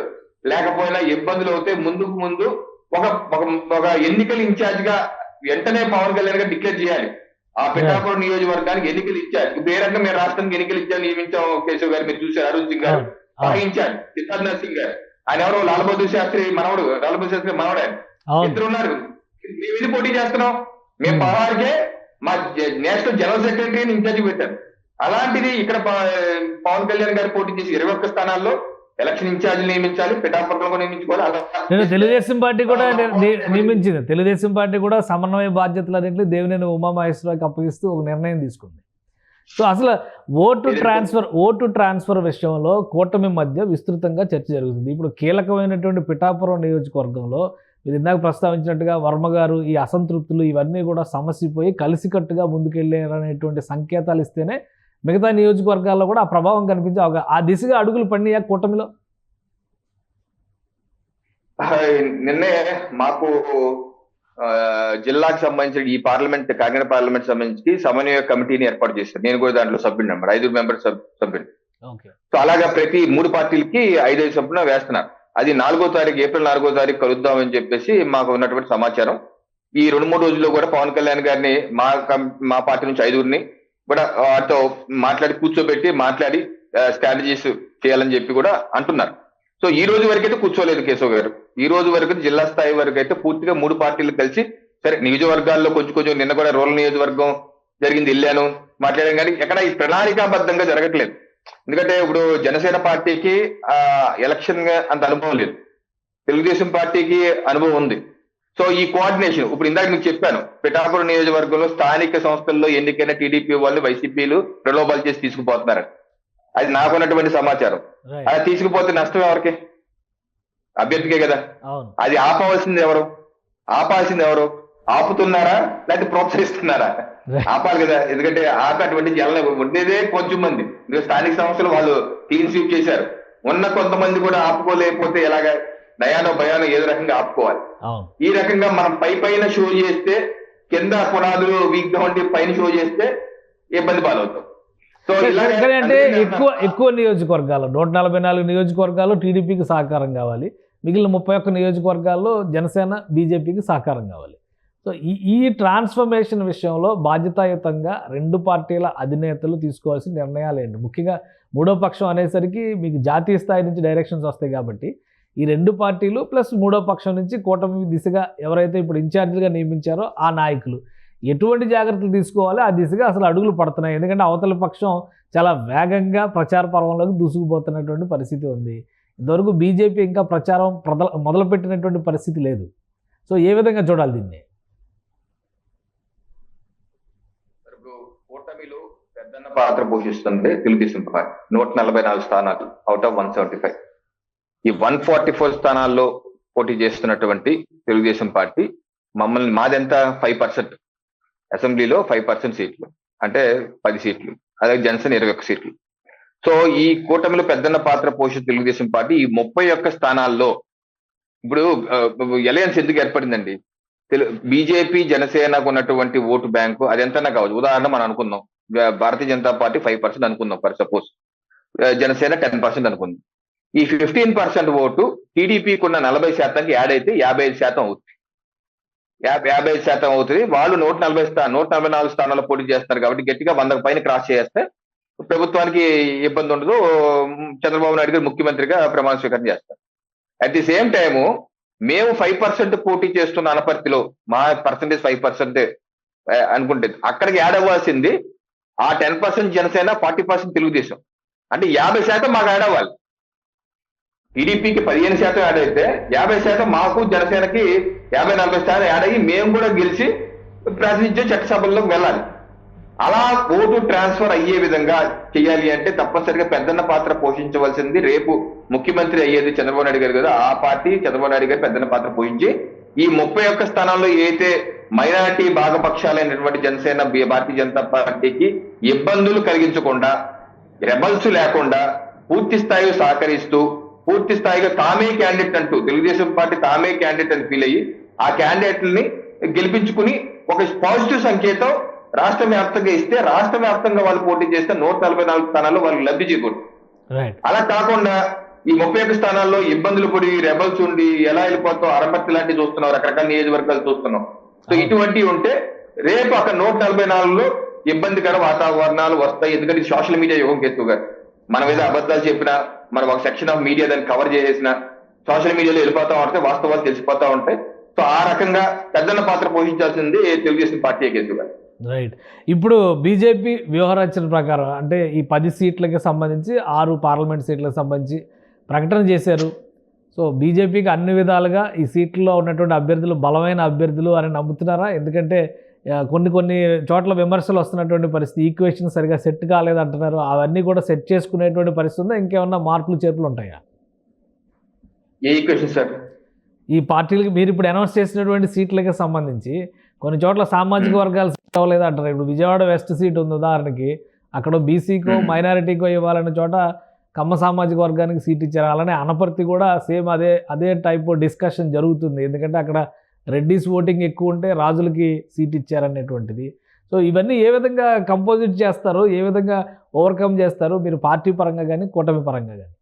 లేకపోయినా ఇబ్బందులు అవుతే ముందుకు ముందు ఒక ఒక- ఒక ఎన్నికల ఇన్ఛార్జ్గా వెంటనే పవన్ కళ్యాణ్ గారు డిక్లేర్ చేయాలి. ఆ పిఠాపురం నియోజకవర్గానికి ఎన్నికలు ఇచ్చారు. రకంగా మేము రాష్ట్రానికి ఎన్నికలు ఇచ్చారు నియమించాం కేశవ్ గారు మీరు చూసారు అరుణ్ సింగ్ గారు వాయించారు సిద్ధార్థ్ సింగ్ గారు. ఆయన ఎవరు లాల్ బహదూర్ శాస్త్రి మనవడు లాల్ బహదూర్ శాస్త్రి మనవడు ఇద్దరు ఉన్నారు. మేము ఇది పోటీ చేస్తున్నాం? మేము Hmm. పదహారుకే మా నేషనల్ జనరల్ సెక్రటరీని ఇన్ఛార్జ్ పెట్టారు. అలాంటిది ఇక్కడ పవన్ కళ్యాణ్ గారు పోటీ చేసి ఇరవై ఒక్క స్థానాల్లో ఎలక్షన్ ఇన్ఛార్జ్ నియమించాలి పిఠాపురంలో నియమించుకోవాలి నేను తెలుగుదేశం పార్టీ కూడా నియమించింది. తెలుగుదేశం పార్టీ కూడా సమన్వయ బాధ్యతలన్నింటినీ దేవినేని ఉమామహేశ్వరరావుకి అప్పగిస్తూ ఒక నిర్ణయం తీసుకుంది. సో అసలు ఓటు ట్రాన్స్ఫర్ ఓటు ట్రాన్స్ఫర్ విషయంలో కూటమి మధ్య విస్తృతంగా చర్చ జరుగుతుంది. ఇప్పుడు కీలకమైనటువంటి పిఠాపురం నియోజకవర్గంలో మీరు ఇందాక ప్రస్తావించినట్టుగా వర్మ గారు ఈ అసంతృప్తులు ఇవన్నీ కూడా సమసిపోయి కలిసికట్టుగా ముందుకెళ్ళారనేటువంటి సంకేతాలు ఇస్తేనే మిగతా నియోజకవర్గాల్లో కూడా ఆ ప్రభావం కనిపించే ఆ దిశగా అడుగులు పడినాయా కూటమిలో? నిన్నే మాకు జిల్లాకు సంబంధించిన ఈ పార్లమెంట్ కాకినాడ పార్లమెంట్ సంబంధించి సమన్వయ కమిటీని ఏర్పాటు చేశారు. నేను కూడా దాంట్లో సభ్యుడు నెంబర్ ఐదుగురు మెంబర్ సభ్యుడు ఓకే. సో అలాగా ప్రతి మూడు పార్టీలకి ఐదైదు చొప్పున వేస్తున్నారు. అది నాలుగో తారీఖు ఏప్రిల్ నాలుగో తారీఖు కలుద్దామని చెప్పేసి మాకు ఉన్నటువంటి సమాచారం. ఈ రెండు మూడు రోజుల్లో కూడా పవన్ కళ్యాణ్ గారిని మా మా పార్టీ నుంచి ఐదుగురిని కూడా వాటితో మాట్లాడి కూర్చోబెట్టి మాట్లాడి స్ట్రాటజీస్ చేయాలని చెప్పి కూడా అంటున్నారు. సో ఈ రోజు వరకు అయితే కూర్చోలేదు కేశవ్ గారు. ఈ రోజు వరకు జిల్లా స్థాయి వరకు అయితే పూర్తిగా మూడు పార్టీలు కలిసి సరే నియోజకవర్గాల్లో కొంచెం కొంచెం నిన్న కూడా రూరల్ నియోజకవర్గం జరిగింది వెళ్ళాను మాట్లాడాను కానీ ఎక్కడ ఈ ప్రణాళికాబద్ధంగా జరగట్లేదు. ఎందుకంటే ఇప్పుడు జనసేన పార్టీకి ఆ ఎలక్షన్గా అంత అనుభవం లేదు. తెలుగుదేశం పార్టీకి అనుభవం ఉంది. సో ఈ కోఆర్డినేషన్ ఇప్పుడు ఇందాక మీకు చెప్పాను పిఠాపురం నియోజకవర్గంలో స్థానిక సంస్థల్లో ఎన్నికైన టీడీపీ వాళ్ళు వైసీపీలు ప్రలోభాలు చేసి తీసుకుపోతున్నారు అది నాకున్నటువంటి సమాచారం. అది తీసుకుపోతే నష్టం ఎవరికి? అభ్యర్థికే కదా. అది ఆపవలసింది ఎవరు? ఆపాల్సింది ఎవరు? ఆపుతున్నారా? లేకపోతే ప్రోత్సహిస్తున్నారా. ఆపాలి కదా. ఎందుకంటే ఆప అటువంటి జనం ఉండేదే కొంచెం మంది. స్థానిక సంస్థలు వాళ్ళు క్లీన్ స్వీప్ చేశారు. ఉన్న కొంతమంది కూడా ఆపుకోలేకపోతే ఎలాగ? నయానో భయానో ఏదో రకంగా ఆపుకోవాలి. ఈ రకంగా మనం పై పైన షో చేస్తే కింద పునాదులు వీక్గా ఉండి పైన షో చేస్తే ఇబ్బంది పాలవుతాం. సో అంటే ఎక్కువ ఎక్కువ నియోజకవర్గాలు నూట నలభై నాలుగు నియోజకవర్గాలు టీడీపీకి సహకారం కావాలి. మిగిలిన ముప్పై ఒక్క నియోజకవర్గాల్లో జనసేన బీజేపీకి సహకారం కావాలి. సో ఈ ఈ ట్రాన్స్ఫర్మేషన్ విషయంలో బాధ్యతాయుతంగా రెండు పార్టీల అధినేతలు తీసుకోవాల్సిన నిర్ణయాలు ఏంటి? ముఖ్యంగా మూడో పక్షం అనేసరికి మీకు జాతీయ స్థాయి నుంచి డైరెక్షన్స్ వస్తాయి కాబట్టి ఈ రెండు పార్టీలు ప్లస్ మూడో పక్షం నుంచి కూటమి దిశగా ఎవరైతే ఇప్పుడు ఇన్ఛార్జిగా నియమించారో ఆ నాయకులు. ఎటువంటి జాగ్రత్తలు తీసుకోవాలి? ఆ దిశగా అసలు అడుగులు పడుతున్నాయి. ఎందుకంటే అవతల పక్షం చాలా వేగంగా ప్రచార పర్వంలోకి దూసుకుపోతున్నటువంటి పరిస్థితి ఉంది. ఇంతవరకు బీజేపీ ఇంకా ప్రచారం ప్రదల మొదలుపెట్టినటువంటి పరిస్థితి లేదు. సో ఏ విధంగా చూడాలి దీన్ని? కూటమిలో పెద్దన్న పాత్ర పోషిస్తుంది తెలుగుదేశం పార్టీ నూట నలభై నాలుగు స్థానాలు out of one seventy five ఈ వన్ ఫార్టీ ఫోర్ స్థానాల్లో పోటీ చేస్తున్నటువంటి తెలుగుదేశం పార్టీ మమ్మల్ని మాదెంత? Five percent. అసెంబ్లీలో ఫైవ్ పర్సెంట్ సీట్లు. అంటే పది సీట్లు. అలాగే జనసేన ఇరవై ఒక్క సీట్లు. సో ఈ కూటమిలో పెద్దన్న పాత్ర పోషిస్తున్న తెలుగుదేశం పార్టీ ఈ ముప్పై ఒక్క స్థానాల్లో ఇప్పుడు ఎలయన్స్ ఎందుకు ఏర్పడిందండి? తెలు బీజేపీ జనసేనకు ఉన్నటువంటి ఓటు బ్యాంకు అది ఎంతైనా కావచ్చు. ఉదాహరణ మనం అనుకుందాం. Bharatiya Janata party five percent అనుకుందాం. For suppose. Janasena ten percent అనుకుందాం. ఈ ఫిఫ్టీన్ పర్సెంట్ ఓటు టీడీపీకి ఉన్న నలభై శాతానికి యాడ్ అయితే యాభై ఐదు శాతం అవుతుంది. యాభై యాభై ఐదు శాతం అవుతుంది. వాళ్ళు నూట నలభై స్థా నూట నలభై నాలుగు స్థానాల్లో పోటీ చేస్తారు కాబట్టి గట్టిగా వందకు పైన క్రాస్ చేస్తే ప్రభుత్వానికి ఇబ్బంది ఉండదు. చంద్రబాబు నాయుడు గారు ముఖ్యమంత్రిగా ప్రమాణ స్వీకారం చేస్తారు. అట్ ది సేమ్ టైము మేము ఫైవ్ పర్సెంట్ పోటీ చేస్తున్న అనపర్తిలో మా పర్సంటేజ్ ఫైవ్ పర్సెంట్ అనుకుంటే అక్కడికి యాడ్ అవ్వాల్సింది ఆ ten percent Janasena forty percent Telugu Desam. అంటే యాభై శాతం మాకు యాడ్ అవ్వాలి. టీడీపీకి పదిహేను శాతం యాడ్ అయితే యాభై శాతం మాకు జనసేనకి యాభై నలభై శాతం యాడ్ అయ్యి మేము కూడా గెలిచి ప్రాతినిధ్యం చట్టసభల్లోకి వెళ్ళాలి. అలా ఓటు ట్రాన్స్ఫర్ అయ్యే విధంగా చేయాలి అంటే తప్పనిసరిగా పెద్దన్న పాత్ర పోషించవలసింది రేపు ముఖ్యమంత్రి అయ్యేది చంద్రబాబు నాయుడు గారు కదా. ఆ పార్టీ చంద్రబాబు నాయుడు గారు పెద్దన్న పాత్ర పోషించి ఈ ముప్పై ఒక్క స్థానాల్లో ఏదైతే మైనారిటీ భాగపక్షాలైనటువంటి జనసేన భారతీయ జనతా పార్టీకి ఇబ్బందులు కలిగించకుండా రెబల్స్ లేకుండా పూర్తి స్థాయిలో సహకరిస్తూ పూర్తి స్థాయిగా తామే క్యాండిడేట్ అంటూ తెలుగుదేశం పార్టీ తామే క్యాండిడేట్ అని ఫీల్ అయ్యి ఆ క్యాండిడేట్లని గెలిపించుకుని ఒక పాజిటివ్ సంకేతం రాష్ట్ర వ్యాప్తంగా ఇస్తే రాష్ట్ర వ్యాప్తంగా వాళ్ళు పోటీ చేస్తే నూట నలభై నాలుగు స్థానాల్లో వాళ్ళు లబ్ధి రైట్ అలా కాకుండా ఈ ముప్పై ఒక్క స్థానాల్లో ఇబ్బందులు పడి రెబల్స్ ఉండి ఎలా వెళ్ళిపోతాం అరపత్తి లాంటివి చూస్తున్నాం రకరకాల నియోజకవర్గాలు చూస్తున్నాం. సో. ఇటువంటివి ఉంటే రేపు అక్కడ నూట నలభై నాలుగులో ఇబ్బందికర వాతావరణాలు వస్తాయి. ఎందుకంటే సోషల్ మీడియా యుగం కేసు గారు. మనం ఏదో అబద్ధాలు చెప్పినా మనం ఒక సెక్షన్ ఆఫ్ మీడియా దాన్ని కవర్ చేసేసిన సోషల్ మీడియాలో వెళ్ళిపోతా ఉంటే వాస్తవాలు తెలిసిపోతా ఉంటాయి. సో ఆ రకంగా పెద్దన్న పాత్ర పోషించాల్సింది తెలుగుదేశం పార్టీ కేసు రైట్ ఇప్పుడు బీజేపీ వ్యూహరచన ప్రకారం అంటే ఈ పది సీట్లకి సంబంధించి ఆరు పార్లమెంట్ సీట్లకు సంబంధించి ప్రకటన చేశారు. సో బీజేపీకి అన్ని విధాలుగా ఈ సీట్లలో ఉన్నటువంటి అభ్యర్థులు బలమైన అభ్యర్థులు అని నమ్ముతున్నారా? ఎందుకంటే కొన్ని కొన్ని చోట్ల విమర్శలు వస్తున్నటువంటి పరిస్థితి. ఈక్వేషన్ సరిగా సెట్ కాలేదు అంటున్నారు అవన్నీ కూడా సెట్ చేసుకునేటువంటి పరిస్థితి ఉందా? ఇంకేమన్నా మార్పులు చేర్పులు ఉంటాయా? ఏ ఈక్వేషన్ సార్ ఈ పార్టీలకి మీరు ఇప్పుడు అనౌన్స్ చేసినటువంటి సీట్లకి సంబంధించి కొన్ని చోట్ల సామాజిక వర్గాలు సెట్ అవ్వలేదు అంటారు ఇప్పుడు విజయవాడ వెస్ట్ సీట్ ఉంది ఉదాహరణకి. అక్కడ బీసీకో Hmm. మైనారిటీకో ఇవ్వాలన్న చోట కమ్మ సామాజిక వర్గానికి సీట్ ఇచ్చారు. అలానే అనపర్తి కూడా సేమ్ అదే అదే టైప్ డిస్కషన్ జరుగుతుంది. ఎందుకంటే అక్కడ రెడ్డిస్ ఓటింగ్ ఎక్కువ ఉంటే రాజులకి సీట్ ఇచ్చారనేటువంటిది. సో ఇవన్నీ ఏ విధంగా కంపోజిట్ చేస్తారు ఏ విధంగా ఓవర్కమ్ చేస్తారు మీరు పార్టీ పరంగా కానీ కూటమి పరంగా కానీ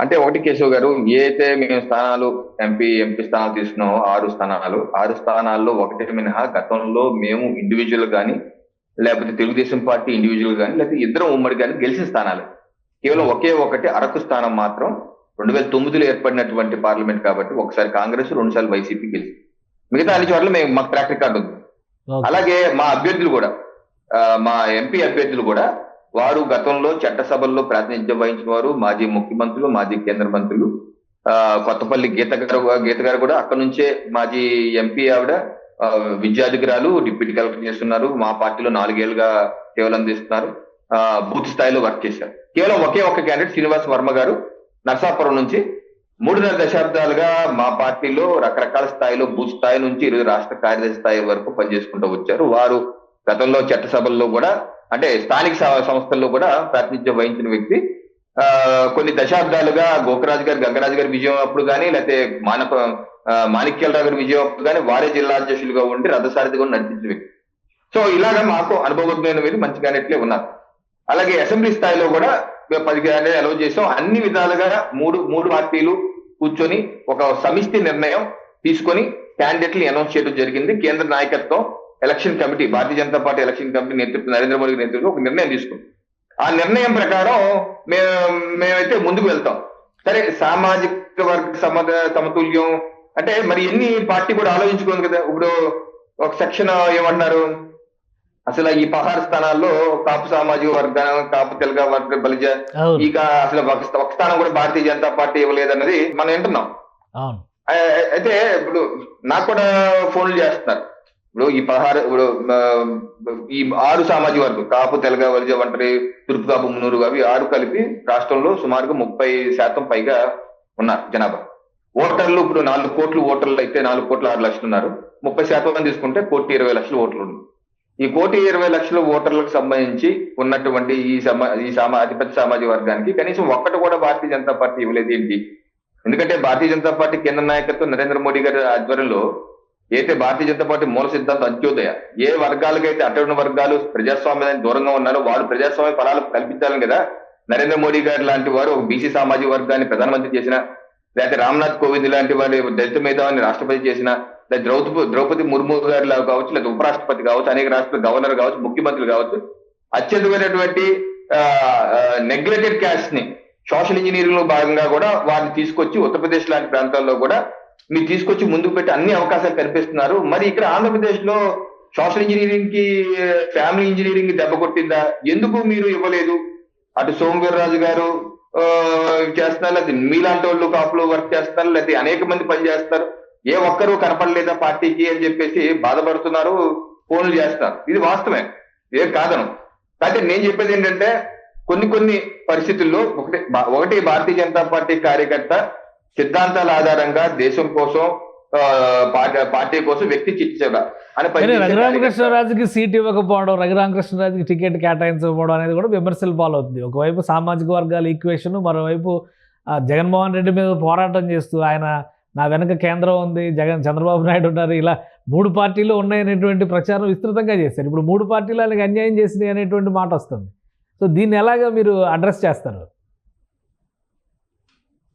అంటే ఒకటి కేశవ్ గారు ఏదైతే మేము స్థానాలు ఎంపీ ఎంపీ స్థానాలు తీసుకున్నామో ఆరు స్థానాలు ఆరు స్థానాల్లో ఒకటే మినహా గతంలో మేము ఇండివిజువల్ కానీ లేకపోతే తెలుగుదేశం పార్టీ ఇండివిజువల్ కానీ లేకపోతే ఇద్దరం ఉమ్మడి కానీ గెలిచిన స్థానాలు. కేవలం ఒకే ఒకటి అరకు స్థానం మాత్రం రెండు వేల తొమ్మిదిలో ఏర్పడినటువంటి పార్లమెంట్ కాబట్టి ఒకసారి కాంగ్రెస్ రెండు సార్లు వైసీపీ గెలిచి మిగతా అన్ని చోట్ల మేము మాకు ట్రాక్ రికార్డు ఉంది. అలాగే మా అభ్యర్థులు కూడా మా ఎంపీ అభ్యర్థులు కూడా వారు గతంలో చట్టసభల్లో ప్రాతినిధ్యం వహించిన వారు మాజీ ముఖ్యమంత్రులు మాజీ కేంద్ర మంత్రులు కొత్తపల్లి గీత గారు గీత గారు కూడా అక్కడ నుంచే మాజీ ఎంపీ ఆవిడ విద్యాధికారులు డిప్యూటీ కలెక్టర్ చేస్తున్నారు. మా పార్టీలో నాలుగేళ్ళుగా సేవలు అందిస్తున్నారు బూత్ స్థాయిలో వర్క్ చేశారు. కేవలం ఒకే ఒక్క క్యాండిడేట్ శ్రీనివాస్ వర్మ గారు నర్సాపురం నుంచి మూడున్నర దశాబ్దాలుగా మా పార్టీలో రకరకాల స్థాయిలో బూత్ స్థాయి నుంచి ఈరోజు రాష్ట్ర కార్యదర్శి స్థాయి వరకు పనిచేసుకుంటూ వచ్చారు. వారు గతంలో చట్టసభల్లో కూడా అంటే స్థానిక సంస్థల్లో కూడా ప్రాతినిధ్యం వహించిన వ్యక్తి. ఆ కొన్ని దశాబ్దాలుగా గోకరాజు గారు గంగరాజు గారి విజయం అప్పుడు కానీ లేకపోతే మానప మాణిక్యాలరావు గారి విజయం అప్పుడు కానీ వారే జిల్లా అధ్యక్షులుగా ఉండి రథసారథి కూడా నడిపించిన వ్యక్తి. సో ఇలాగా మాకు అనుభవజ్ఞమైన మీరు మంచిగానేట్లే ఉన్నారు. అలాగే అసెంబ్లీ స్థాయిలో కూడా పది క్యాండిడేట్ అలౌ చేసాం. అన్ని విధాలుగా మూడు మూడు పార్టీలు కూర్చొని ఒక సమిష్టి నిర్ణయం తీసుకొని క్యాండిడేట్లు అనౌన్స్ చేయడం జరిగింది. కేంద్ర నాయకత్వం election committee Bharatiya Janata party election committee నేతృత్వం నరేంద్ర మోడీ నేతృత్వం ఒక నిర్ణయం తీసుకుంది ఆ నిర్ణయం ప్రకారం మేము మేమైతే ముందుకు వెళ్తాం. సరే సామాజిక వర్గ సమత సమతుల్యం అంటే మరి ఎన్ని పార్టీ కూడా ఆలోచించుకోండి కదా. ఇప్పుడు ఒక సెక్షన్ ఏమంటున్నారు? అసలు ఈ పహార స్థానాల్లో కాపు సామాజిక వర్గం కాపు తెలగ వర్గ బలిజ ఇక అసలు ఒక స్థానం కూడా భారతీయ జనతా పార్టీ ఇవ్వలేదన్నది మనం వింటున్నాం. అయితే ఇప్పుడు నాకు కూడా ఫోన్లు చేస్తున్నారు. ఇప్పుడు ఈ పదహారు ఇప్పుడు ఈ ఆరు సామాజిక వర్గం కాపు తెలగ వరిజ ఒంటరి తూర్పు కాపు మున్నూరు అవి ఆరు కలిపి రాష్ట్రంలో సుమారుగా ముప్పై శాతం పైగా ఉన్నారు జనాభా. ఓటర్లు ఇప్పుడు నాలుగు కోట్లు ఓటర్లు అయితే నాలుగు కోట్ల ఆరు లక్షలు ఉన్నారు. ముప్పై శాతం తీసుకుంటే కోటి ఇరవై లక్షల ఓట్లు ఉన్నాయి ఈ కోటి ఇరవై లక్షల ఓటర్లకు సంబంధించి ఉన్నటువంటి ఈ సమా ఈ సమా అతిపెద్ద సామాజిక వర్గానికి కనీసం ఒక్కటి కూడా భారతీయ జనతా పార్టీ ఇవ్వలేదు ఏంటి? ఎందుకంటే భారతీయ జనతా పార్టీ కేంద్ర నాయకత్వం నరేంద్ర మోడీ గారి ఆధ్వర్యంలో అయితే భారతీయ జనతా పార్టీ మూల సిద్ధాంతం అంత్యోదయ ఏ వర్గాలకైతే అటవణ వర్గాలు ప్రజాస్వామ్యానికి దూరంగా ఉన్నారో వాళ్ళు ప్రజాస్వామ్య ఫలాలు కల్పించాలని కదా నరేంద్ర మోడీ గారు లాంటి వారు ఒక బీసీ సామాజిక వర్గాన్ని ప్రధానమంత్రి చేసిన లేకపోతే రామ్నాథ్ కోవింద్ లాంటి వారి దళిత మేధావాన్ని రాష్ట్రపతి చేసిన ద్రౌపది ద్రౌపది ముర్ము గారు లాగా కావచ్చు లేదా ఉపరాష్ట్రపతి కావచ్చు అనేక రాష్ట్ర గవర్నర్ కావచ్చు ముఖ్యమంత్రులు కావచ్చు అత్యధికమైనటువంటి నెగ్లెక్టెడ్ క్యాస్ట్ని సోషల్ ఇంజనీరింగ్లో భాగంగా కూడా వారిని తీసుకొచ్చి ఉత్తరప్రదేశ్ లాంటి ప్రాంతాల్లో కూడా మీరు తీసుకొచ్చి ముందుకు పెట్టి అన్ని అవకాశాలు కల్పిస్తున్నారు. మరి ఇక్కడ ఆంధ్రప్రదేశ్లో సోషల్ ఇంజనీరింగ్కి ఫ్యామిలీ ఇంజనీరింగ్ దెబ్బ కొట్టిందా? ఎందుకు మీరు ఇవ్వలేదు? అటు సోమవీర్రాజు గారు చేస్తున్నారు లేకపోతే మీలాంటి వాళ్ళు కాపులో వర్క్ చేస్తున్నారు లేకపోతే అనేక మంది పని చేస్తారు ఏ ఒక్కరూ కనపడలేదా పార్టీకి అని చెప్పేసి బాధపడుతున్నారు ఫోన్లు చేస్తున్నారు. ఇది వాస్తవమే ఏం కాదను. అయితే నేను చెప్పేది ఏంటంటే కొన్ని కొన్ని పరిస్థితుల్లో ఒకటి ఒకటి భారతీయ జనతా పార్టీ కార్యకర్త సిద్ధాంతాల ఆధారంగా దేశం కోసం పార్టీ కోసం వ్యక్తి కార్యకర్త. రఘురామకృష్ణరాజుకి సీట్ ఇవ్వకపోవడం రఘురామకృష్ణరాజుకి టికెట్ కేటాయించకపోవడం అనేది కూడా విమర్శలు పాలవుతుంది. ఒకవైపు సామాజిక వర్గాల ఈక్వేషన్ మరోవైపు ఆ, జగన్మోహన్ రెడ్డి మీద పోరాటం చేస్తూ ఆయన నా వెనక కేంద్రం ఉంది జగన్ చంద్రబాబు నాయుడు ఉన్నారు ఇలా మూడు పార్టీలు ఉన్నాయనేటువంటి ప్రచారం విస్తృతంగా చేశారు. ఇప్పుడు మూడు పార్టీలు ఆయనకి అన్యాయం చేసినాయి అనేటువంటి మాట వస్తుంది. సో దీన్ని ఎలాగా మీరు అడ్రస్ చేస్తారు?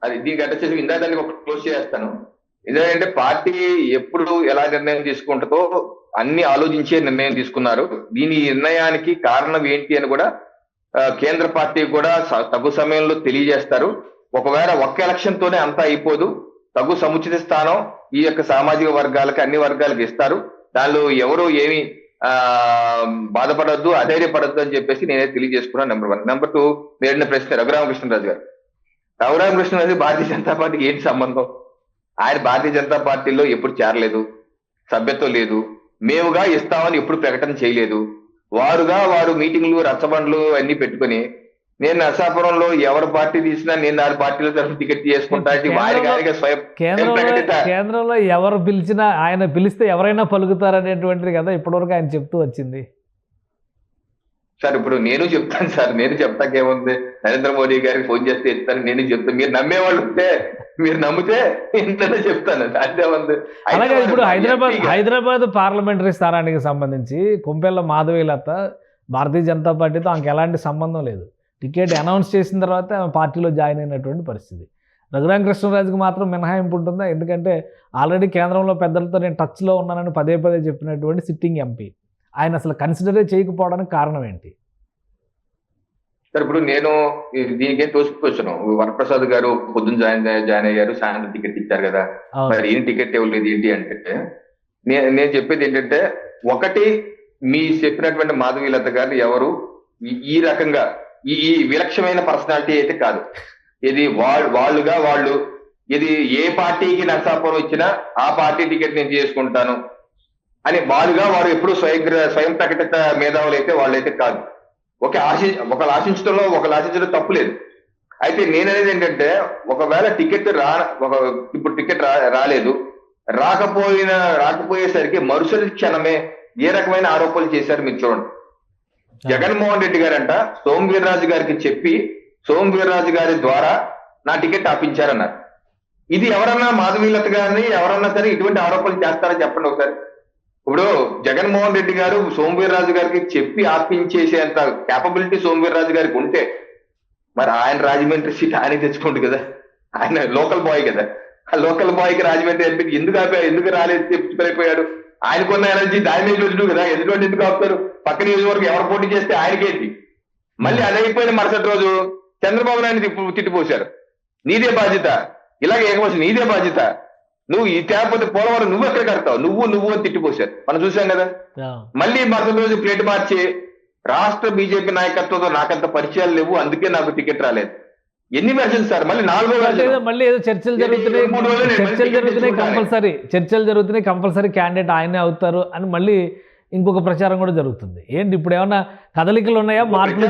అది దీనికి అడ్రస్ చేసి ఇందా దాన్ని ఒక క్లోజ్ చేస్తాను. ఎందుకంటే పార్టీ ఎప్పుడు ఎలా నిర్ణయం తీసుకుంటుందో అన్ని ఆలోచించే నిర్ణయం తీసుకున్నారు. దీని నిర్ణయానికి కారణం ఏంటి అని కూడా కేంద్ర పార్టీ కూడా తగు సమయంలో తెలియజేస్తారు. ఒకవేళ ఒక్క ఎలక్షన్ తోనే అంతా అయిపోదు. తగు సముచిత స్థానం ఈ యొక్క సామాజిక వర్గాలకి అన్ని వర్గాలకు ఇస్తారు. దానిలో ఎవరు ఏమి ఆ బాధపడద్దు అధైర్యపడద్దు అని చెప్పేసి నేనే తెలియజేసుకున్నాను నెంబర్ వన్ నెంబర్ టూ మీరిన ప్రశ్న రఘురామకృష్ణరాజు గారు. రఘురామకృష్ణరాజు భారతీయ జనతా పార్టీకి ఏంటి సంబంధం? ఆయన భారతీయ జనతా పార్టీలో ఎప్పుడు చేరలేదు సభ్యత్వం లేదు మేముగా ఇస్తామని ఎప్పుడు ప్రకటన చేయలేదు. వారుగా వారు మీటింగ్లు రచ్చబండ్లు అన్ని పెట్టుకుని నేను నరసాపురంలో ఎవరు పార్టీ తీసినా నేను ఆ పార్టీల తరఫు టికెట్ చేసుకుంటా కేంద్రంలో ఎవరు పిలిచినా ఆయన పిలిస్తే ఎవరైనా పలుకుతారనేటువంటిది కదా ఇప్పటివరకు ఆయన చెప్తూ వచ్చింది. సార్ ఇప్పుడు నేను చెప్తాను సార్ నేను చెప్తాకేముంది? నరేంద్ర మోడీ గారికి ఫోన్ చేస్తే ఇస్తాను నేను చెప్తాను మీరు నమ్మేవాళ్ళు ఉంటే మీరు నమ్మితే ఇంతనే చెప్తాను. అంతే ఉంది అలాగే ఇప్పుడు హైదరాబాద్ హైదరాబాద్ పార్లమెంటరీ స్థానానికి సంబంధించి కుంపెల్ల మాధవీలత భారతీయ జనతా పార్టీతో ఆమెకు ఎలాంటి సంబంధం లేదు. టికెట్ అనౌన్స్ చేసిన తర్వాత ఆమె పార్టీలో జాయిన్ అయినటువంటి పరిస్థితి. రఘురామ కృష్ణరాజుకి మాత్రం మినహాయింపు ఉంటుందా? ఎందుకంటే ఆల్రెడీ కేంద్రంలో పెద్దలతో నేను టచ్లో ఉన్నానని పదే పదే చెప్పినటువంటి సిట్టింగ్ ఎంపీ. ఆయన అసలు కన్సిడరే చేయకపోవడానికి కారణం ఏంటి? సార్ ఇప్పుడు నేను దీనికేం తోసిపోతున్నాం వరప్రసాద్ గారు పొద్దున్న జాయిన్ జాయిన్ అయ్యారు సాయంత్రం టికెట్ ఇచ్చారు కదా. మరి ఈయన టికెట్ ఇవ్వలేదు ఏంటి అంటే నేను చెప్పేది ఏంటంటే ఒకటి మీ చెప్పినటువంటి మాధవీలత గారు ఎవరు? ఈ రకంగా ఈ ఈ విలక్షణమైన పర్సనాలిటీ అయితే కాదు. ఇది వాళ్ళు వాళ్ళుగా వాళ్ళు ఇది ఏ పార్టీకి నరసాపురం ఇచ్చినా ఆ పార్టీ టికెట్ నేను చేసుకుంటాను అని వాళ్ళుగా వారు ఎప్పుడు స్వయం స్వయం ప్రకటిత మేధావులు అయితే వాళ్ళైతే కాదు. ఒక ఆశి ఒకళ్ళు ఆశించడంలో ఒకళ్ళు ఆశించడం తప్పులేదు అయితే నేననేది ఏంటంటే ఒకవేళ టికెట్ రా ఒక ఇప్పుడు టికెట్ రా రాలేదు రాకపోయిన రాకపోయేసరికి మరుసటి క్షణమే ఏ రకమైన ఆరోపణలు చేశారు మీరు చూడండి. జగన్మోహన్ రెడ్డి గారంట సోమ్ వీర్రాజు గారికి చెప్పి సోమ్ వీర్రాజు గారి ద్వారా నా టికెట్ ఆపించారన్నారు. ఇది ఎవరన్నా మాధవీలత గారిని ఎవరన్నా సరే ఇటువంటి ఆరోపణలు చేస్తారని చెప్పండి ఒకసారి. ఇప్పుడు జగన్మోహన్ రెడ్డి గారు సోమవీర్రాజు గారికి చెప్పి ఆపించేసేంత కేపబిలిటీ సోమవీర్రాజు గారికి ఉంటే మరి ఆయన రాజమండ్రి సీట్ ఆయన తెచ్చుకోండి కదా. ఆయన లోకల్ బాయ్ కదా. ఆ లోకల్ బాయ్కి రాజమండ్రి ఎంపీకి ఎందుకు ఆపారు ఎందుకు రాలేదు తెచ్చుకోలేకపోయాడు ఆయనకున్న ఎనర్జీ దాని మీద రుజువు కదా ఎందుకంటే ఎందుకు ఆపుతారు? పక్క నియోజకవర్గం ఎవరు పోటీ చేస్తే ఆయనకేంటి మళ్ళీ అది అయిపోయిన మరుసటి రోజు చంద్రబాబు నాయుడు తిట్టిపోశారు. నీదే బాధ్యత. ఇలాగే ఏకవచ్చు నీదే బాధ్యత. నువ్వు ఈ తేకపోతే పోలవరం నువ్వు ఎక్కడ కడతావు? నువ్వు నువ్వు అని తిట్టిపోశారు. మనం చూసాం కదా? మళ్ళీ మరుసటి రోజు ప్లేట్ మార్చి రాష్ట్ర బీజేపీ నాయకత్వంతో నాకంత పరిచయాలు లేవు అందుకే నాకు టికెట్ రాలేదు. ఎన్ని వెర్షన్స్ సార్? మళ్ళీ నాలుగో వెర్షన్ మళ్ళీ ఏదో చర్చలు జరుగుతున్నాయి. చర్చలు జరుగుతున్నాయి. కంపల్సరీ. చర్చలు జరుగుతున్నాయి కంపల్సరీ క్యాండిడేట్ ఆయనే అవుతారు అని మళ్ళీ ఇంకొక ప్రచారం కూడా జరుగుతుంది. ఏంటి ఇప్పుడు ఏమన్నా కదలికలు ఉన్నాయా? మార్పులు.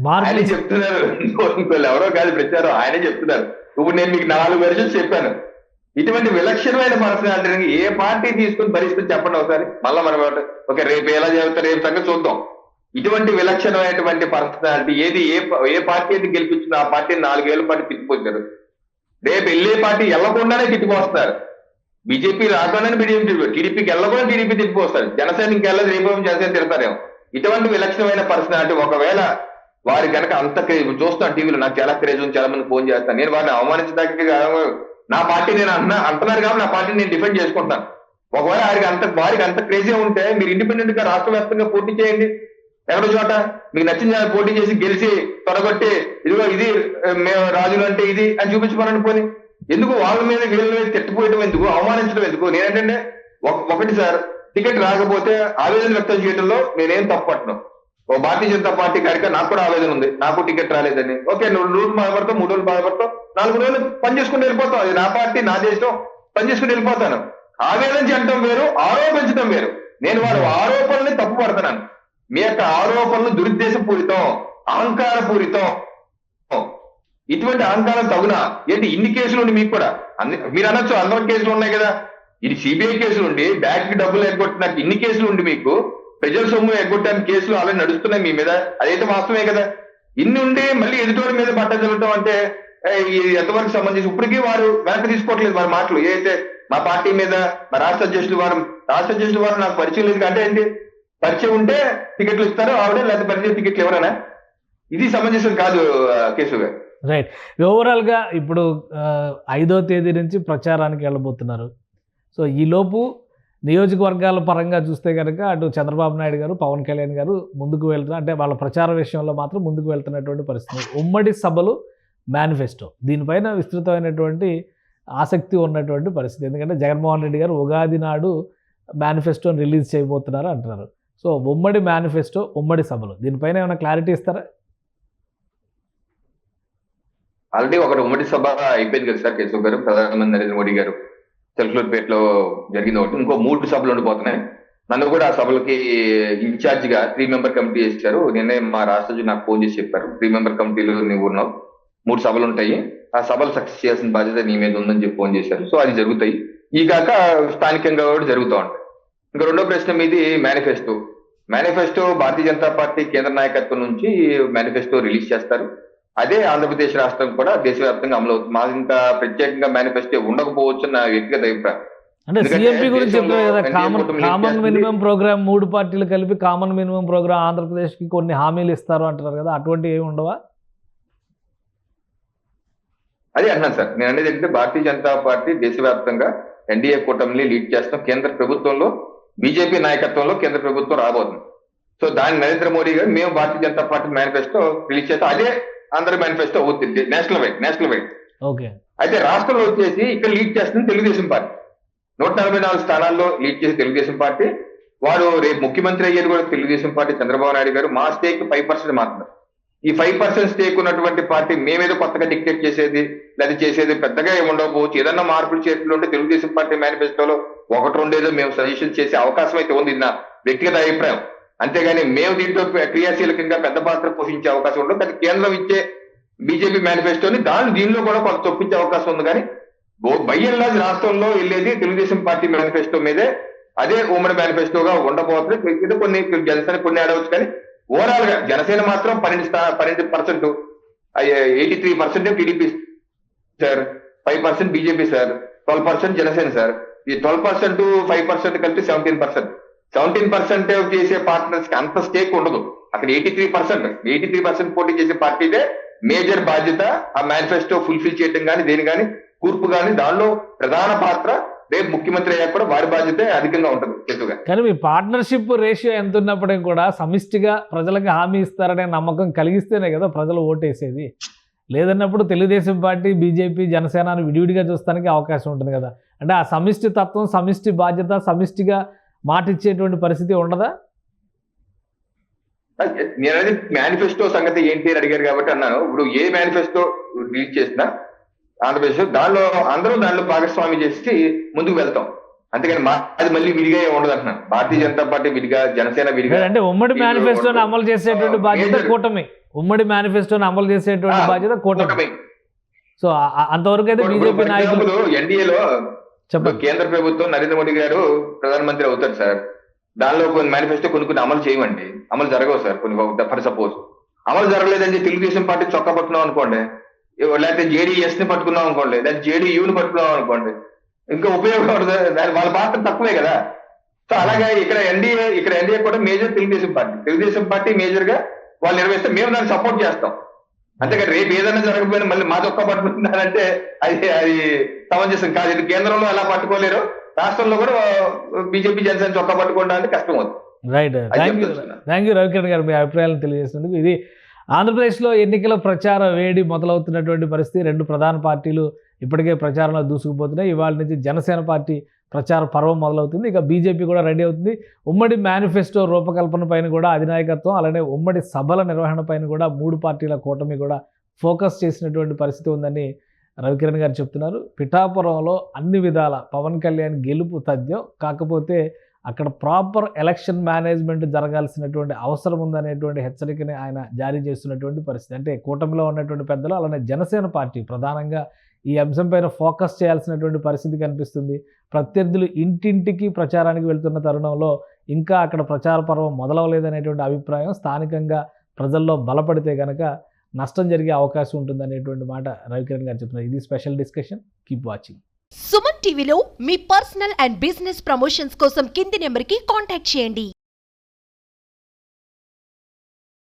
మార్పులు చెప్తున్నారు. ఎవరో కాదు ప్రచారం ఆయనే చెప్తున్నారు. ఇప్పుడు నేను మీకు నాలుగు వెర్షన్స్ చెప్పాను. ఇటువంటి విలక్షణమైన పర్సనాలిటీని ఏ పార్టీ తీసుకుని పరిస్థితి చెప్పండి ఒకసారి? మళ్ళా మనం ఓకే రేపు ఎలా చెబుతారు రేపు సంగతి చూద్దాం. ఇటువంటి విలక్షణమైనటువంటి పర్సనాలిటీ ఏది ఏ ఏ పార్టీ అయితే గెలిపించిన ఆ పార్టీని నాలుగేళ్ళ పాటు తిప్పిపోతారు రేపు వెళ్ళే పార్టీ వెళ్ళకుండానే తిట్టుకొస్తారు. బీజేపీ రాకుండానే బీజేపీ టీడీపీకి వెళ్ళకుండా టీడీపీ తిట్టుకొస్తారు. జనసేనకి వెళ్ళదు రేపు జనసేన తిడతారేమో. ఇటువంటి విలక్షణమైన పర్సనాలిటీ ఒకవేళ వారి కనుక అంత క్రేజ్ చూస్తాను టీవీలో నాకు చాలా క్రేజ్ ఉంది చాలా మంది ఫోన్ చేస్తాను నేను వారిని అవమానించడానికి నా పార్టీ నేను అన్నా అంటున్నారు కాబట్టి నా పార్టీని నేను డిఫెండ్ చేసుకుంటాను. ఒకవేళ వారికి అంత వారికి అంత క్రేజీ ఉంటే మీరు ఇండిపెండెంట్గా రాష్ట్ర వ్యాప్తంగా పోటీ చేయండి. ఎక్కడో చోట? మీకు నచ్చిన పోటీ చేసి గెలిచి తొడగొట్టి ఇదిగో ఇది మేము రాజులు అంటే ఇది అని చూపించుకోనండి పోనీ. ఎందుకు వాళ్ళ మీద వీళ్ళ మీద తిట్టుపోయడం ఎందుకు? అవమానించడం ఎందుకు? నేనేంటంటే ఒకటి సార్ టికెట్ రాకపోతే ఆవేదన వ్యక్తం చేయడంలో నేనేం తప్పట్ను. ఓ భారతీయ జనతా పార్టీ కనుక నాకు కూడా ఆవేదన ఉంది. నాకు టికెట్ రాలేదని. ఓకే నువ్వు రోజులు బాధపడతావు మూడు రోజులు బాధపడతావు నాలుగు రోజులు పని చేసుకుంటూ వెళ్ళిపోతావు. అది నా పార్టీ నా దేశం పని చేసుకుంటూ వెళ్ళిపోతాను. ఆవేదన చేయడం వేరు ఆరోపించడం వేరు. నేను వారి ఆరోపణల్ని తప్పు పడుతున్నాను మీ యొక్క ఆరోపణలు దురుద్దేశపూరితం అహంకార పూరితం ఇటువంటి అహంకారం తగునా? ఏంటి? ఇన్ని కేసులు ఉండి మీకు కూడా. అన్ని మీరు అనొచ్చు అందరం కేసులు ఉన్నాయి కదా. ఇది సిబిఐ కేసులు ఉండి బ్యాంక్కి డబ్బులు ఎగ్గొట్టినట్టు ఇన్ని కేసులు ఉండి మీకు ప్రజల సొమ్ము ఎగ్గొట్టడానికి కేసులు అలా నడుస్తున్నాయి మీ మీద. అదైతే వాస్తవమే కదా. ఇన్ని ఉండి మళ్ళీ ఎదుటోడి మీద పట్ట చల్లటం అంటే ఎంతవరకు సంబంధించి? ఇప్పటికీ వారు వెనక్కి తీసుకోవట్లేదు వారి మాటలు. ఏదైతే మా పార్టీ మీద మా రాష్ట్ర అధ్యక్షులు వారు రాష్ట్ర అధ్యక్షులు వారు నాకు పరిచయం లేదు. అంటే ఏంటి? పరిచయం ఉంటే టికెట్లు ఇస్తారు ఆవిడ లేకపోతే పరిచయం టికెట్లు ఎవరైనా? ఇది సమంజసం కాదు కేశవ్ గారు. రైట్. ఓవరాల్గా ఇప్పుడు ఐదో తేదీ నుంచి ప్రచారానికి వెళ్ళబోతున్నారు. సో ఈలోపు నియోజకవర్గాల పరంగా చూస్తే కనుక అటు చంద్రబాబు నాయుడు గారు పవన్ కళ్యాణ్ గారు ముందుకు వెళ్తున్నారు అంటే వాళ్ళ ప్రచార విషయంలో మాత్రం ముందుకు వెళ్తున్నటువంటి పరిస్థితి. ఉమ్మడి సభలు మేనిఫెస్టో దీనిపైన విస్తృతమైనటువంటి ఆసక్తి ఉన్నటువంటి పరిస్థితి. ఎందుకంటే జగన్మోహన్ రెడ్డి గారు ఉగాది నాడు మేనిఫెస్టోని రిలీజ్ చేయబోతున్నారు అంటున్నారు. సో ఉమ్మడి మేనిఫెస్టో ఉమ్మడి సభలు. దీనిపైన ఏమైనా క్లారిటీ ఇస్తారా? ఆల్రెడీ ఒకటి ఉమ్మడి సభ అయిపోయింది కదా సార్ కేశవ్ గారు ప్రధానమంత్రి నరేంద్ర మోడీ గారు. చెల్కలూరుపేటలో జరిగింది ఒకటి. ఇంకో మూడు సభలు ఉండిపోతున్నాయి. నన్ను కూడా ఆ సభలకి ఇన్ఛార్జ్గా త్రీ మెంబర్ కమిటీ చేశారు. నిన్నే మా రాష్ట్రజు నాకు ఫోన్ చేసి చెప్పారు. త్రీ మెంబర్ కమిటీలో నువ్వు ఉన్నావు. మూడు సభలు ఉంటాయి. ఆ సభలు సక్సెస్ చేయాల్సిన బాధ్యత నీ మీద ఉందని చెప్పి ఫోన్ చేశారు. సో అది జరుగుతాయి. ఈ కాక స్థానికంగా కూడా జరుగుతూ ఉంటాయి. ఇంకా రెండో ప్రశ్న మీది manifesto manifesto Bharatiya Janata party కేంద్ర నాయకత్వం నుంచి మేనిఫెస్టో రిలీజ్ చేస్తారు. అదే ఆంధ్రప్రదేశ్ రాష్ట్రం కూడా దేశవ్యాప్తంగా అమలు అవుతుంది. మాకు ఇంకా ప్రత్యేకంగా మేనిఫెస్టో ఉండకపోవచ్చు నా వ్యక్తిగత అభిప్రాయం. అంటే సిఎంపి గురించి కదా కామన్ కామన్. మినిమం ప్రోగ్రామ్ మూడు పార్టీలు కలిపి కామన్ మినిమం ప్రోగ్రామ్ ఆంధ్రప్రదేశ్కి కొన్ని హామీలు ఇస్తారు అంటున్నారు కదా అటువంటి ఏమి ఉండవా? అదే అన్నాను సార్. నేను అనేది ఏంటంటే భారతీయ జనతా పార్టీ దేశవ్యాప్తంగా ఎన్డీఏ కూటమిని లీడ్ చేస్తాం. కేంద్ర ప్రభుత్వంలో బీజేపీ నాయకత్వంలో కేంద్ర ప్రభుత్వం రాబోతుంది. సో దాని నరేంద్ర మోడీ గారు మేము Bharatiya Janata party manifesto release చేస్తాం అదే ఆంధ్ర మేనిఫెస్టో అవుతుంది national wide national wide. Okay. అయితే రాష్ట్రంలో వచ్చేసి ఇక్కడ లీడ్ చేస్తుంది తెలుగుదేశం పార్టీ. నూట నలభై నాలుగు స్థానాల్లో లీడ్ చేసే తెలుగుదేశం పార్టీ. వారు రేపు ముఖ్యమంత్రి అయ్యేది కూడా తెలుగుదేశం పార్టీ చంద్రబాబు నాయుడు గారు. మా స్టేక్ ఫైవ్ పర్సెంట్ మాత్రమే. ఈ ఫైవ్ పర్సెంట్ స్టేక్ ఉన్నటువంటి పార్టీ మేమేదో కొత్తగా డిక్టేట్ చేసేది లేదా చేసేది పెద్దగా ఏమి ఉండకపోవచ్చు ఏదన్నా మార్పులు చేతులు ఉంటే తెలుగుదేశం పార్టీ మేనిఫెస్టోలో ఒకటి రెండేదో మేము సజెషన్ చేసే అవకాశం అయితే ఉంది నా వ్యక్తిగత అభిప్రాయం. అంతేగాని మేము దీంట్లో క్రియాశీలకంగా పెద్ద పాత్ర పోషించే అవకాశం ఉండదు. కానీ కేంద్రం ఇచ్చే బీజేపీ మేనిఫెస్టోని దాని దీనిలో కూడా కొంత చొప్పించే అవకాశం ఉంది. కానీ బై రాష్ట్రంలో వెళ్ళేది తెలుగుదేశం పార్టీ మేనిఫెస్టో మీదే. అదే ఉమ్మడి మేనిఫెస్టోగా ఉండబోతుంది. ఇది కొన్ని జనసేన కొన్ని ఆడవచ్చు కానీ ఓవరాల్గా జనసేన మాత్రం పన్నెండు పన్నెండు percent eighty three percent TDP sir five percent BJP sir twelve percent Janasena sir ఈ ట్వెల్వ్ పర్సెంట్ ఫైవ్ పర్సెంట్ కలిపి సెవెంటీన్ పర్సెంట్ సెవెంటీన్ పర్సెంట్ చేసే పార్ట్నర్స్కి అంత స్టేక్ ఉండదు. అక్కడ eighty three percent eighty three percent పోటీ చేసే పార్టీదే మేజర్ బాధ్యత ఆ మేనిఫెస్టో ఫుల్ఫిల్ చేయడం కానీ దేని కానీ కూర్పు కానీ దానిలో ప్రధాన పాత్ర రేపు ముఖ్యమంత్రి అయ్యాక కూడా వారి బాధ్యత అధికంగా ఉంటుంది ఎక్కువగా కానీ మీ పార్ట్నర్షిప్ రేషియో ఎంత ఉన్నప్పటికీ కూడా సమిష్టిగా ప్రజలకు హామీ ఇస్తారనే నమ్మకం కలిగిస్తేనే కదా ప్రజలు ఓటేసేది. లేదన్నప్పుడు తెలుగుదేశం పార్టీ బీజేపీ జనసేనను విడివిడిగా చూస్తానికి అవకాశం ఉంటుంది కదా. అంటే ఆ సమిష్టి తత్వం సమిష్టి బాధ్యత సమిష్టిగా మాట ఇచ్చేటువంటి పరిస్థితి ఉండదా? నేను అనేది మేనిఫెస్టో సంగతి ఏంటి అని అడిగారు కాబట్టి అన్నాను. ఇప్పుడు ఏ మేనిఫెస్టో రిలీజ్ చేసినా ఆంధ్రప్రదేశ్ దానిలో అందరూ దానిలో భాగస్వామి చేసి ముందుకు వెళ్తాం. అంతేగాని మా అది మళ్ళీ విడిగా ఉండదు అంటున్నాను. భారతీయ జనతా పార్టీ విడిగా జనసేన విడిగా అంటే ఉమ్మడి మేనిఫెస్టోని అమలు చేసేటువంటి బాధ్యత కూటమి. ఉమ్మడి మేనిఫెస్టోని అమలు చేసేటువంటి బాధ్యత కూటమి. సో అంతవరకు అయితే బీజేపీ నాయకులు ఎన్డీఏలో చెప్పండి. కేంద్ర ప్రభుత్వం నరేంద్ర మోడీ గారు ప్రధానమంత్రి అవుతారు సార్. దానిలో కొన్ని మేనిఫెస్టో కొన్ని కొన్ని అమలు చేయమండి. అమలు జరగవు సార్. కొన్ని ఫర్ సపోజ్. అమలు జరగలేదని తెలుగుదేశం పార్టీ చొక్కా పట్టుకున్నాం అనుకోండి. లేకపోతే జేడీఎస్ని పట్టుకున్నాం అనుకోండి. లేదా జేడీయూని పట్టుకున్నాం అనుకోండి. ఇంకా ఉపయోగం ఉండదు. దాని వాళ్ళ పాత్ర తక్కువే కదా. సో అలాగే ఇక్కడ ఎన్డీఏ ఇక్కడ ఎన్డీఏ కూడా major Telugu Desam party. Telugu Desam party మేజర్గా వాళ్ళు నిర్వహిస్తే మేము దాన్ని సపోర్ట్ చేస్తాం. అంతేకాదు రేపు ఏదైనా జరగకపోయినా మళ్ళీ మా చొక్కా పట్టుకుంటున్నారంటే అది అది సమంజసం కాదు. ఇది కేంద్రంలో ఎలా పట్టుకోలేరు రాష్ట్రంలో కూడా బీజేపీ జనసేన చొక్కా పట్టుకోవడానికి కష్టం అవుతుంది. Right thank you. Thank you Ravikiran గారు మీ అభిప్రాయాలను తెలియజేసినందుకు. ఇది ఆంధ్రప్రదేశ్లో ఎన్నికల ప్రచార వేడి మొదలవుతున్నటువంటి పరిస్థితి. రెండు ప్రధాన పార్టీలు ఇప్పటికే ప్రచారంలో దూసుకుపోతున్నాయి. ఇవాళ నుంచి జనసేన పార్టీ ప్రచార పర్వం మొదలవుతుంది. ఇక బీజేపీ కూడా రెడీ అవుతుంది. ఉమ్మడి మేనిఫెస్టో రూపకల్పన పైన కూడా అధినాయకత్వం అలానే ఉమ్మడి సభల నిర్వహణ పైన కూడా మూడు పార్టీల కూటమి కూడా ఫోకస్ చేసినటువంటి పరిస్థితి ఉందని రవికిరణ్ గారు చెప్తున్నారు. పిఠాపురంలో అన్ని విధాల పవన్ కళ్యాణ్ గెలుపు తథ్యం కాకపోతే అక్కడ ప్రాపర్ ఎలక్షన్ మేనేజ్మెంట్ జరగాల్సినటువంటి అవసరం ఉందనేటువంటి హెచ్చరికని ఆయన జారీ చేస్తున్నటువంటి పరిస్థితి. అంటే కూటమిలో ఉన్నటువంటి పెద్దలు అలానే జనసేన పార్టీ ప్రధానంగా ఈ అంశం పైన ఫోకస్ చేయాల్సినటువంటి పరిస్థితి కనిపిస్తుంది. ప్రత్యర్థులు ఇంటింటికి ప్రచారానికి వెళ్తున్న తరుణంలో ఇంకా అక్కడ ప్రచార పర్వం మొదలవలేదనేటువంటి అభిప్రాయం స్థానికంగా ప్రజల్లో బలపడితే కనుక నష్టం జరిగే అవకాశం ఉంటుందనేటువంటి మాట రవికిరణ్ గారు చెప్తున్నారు. ఇది special discussion keep watching Suman టీవీలో మీ పర్సనల్ అండ్ బిజినెస్ ప్రమోషన్స్ కోసం కింది నెంబర్కి కాంటాక్ట్ చేయండి.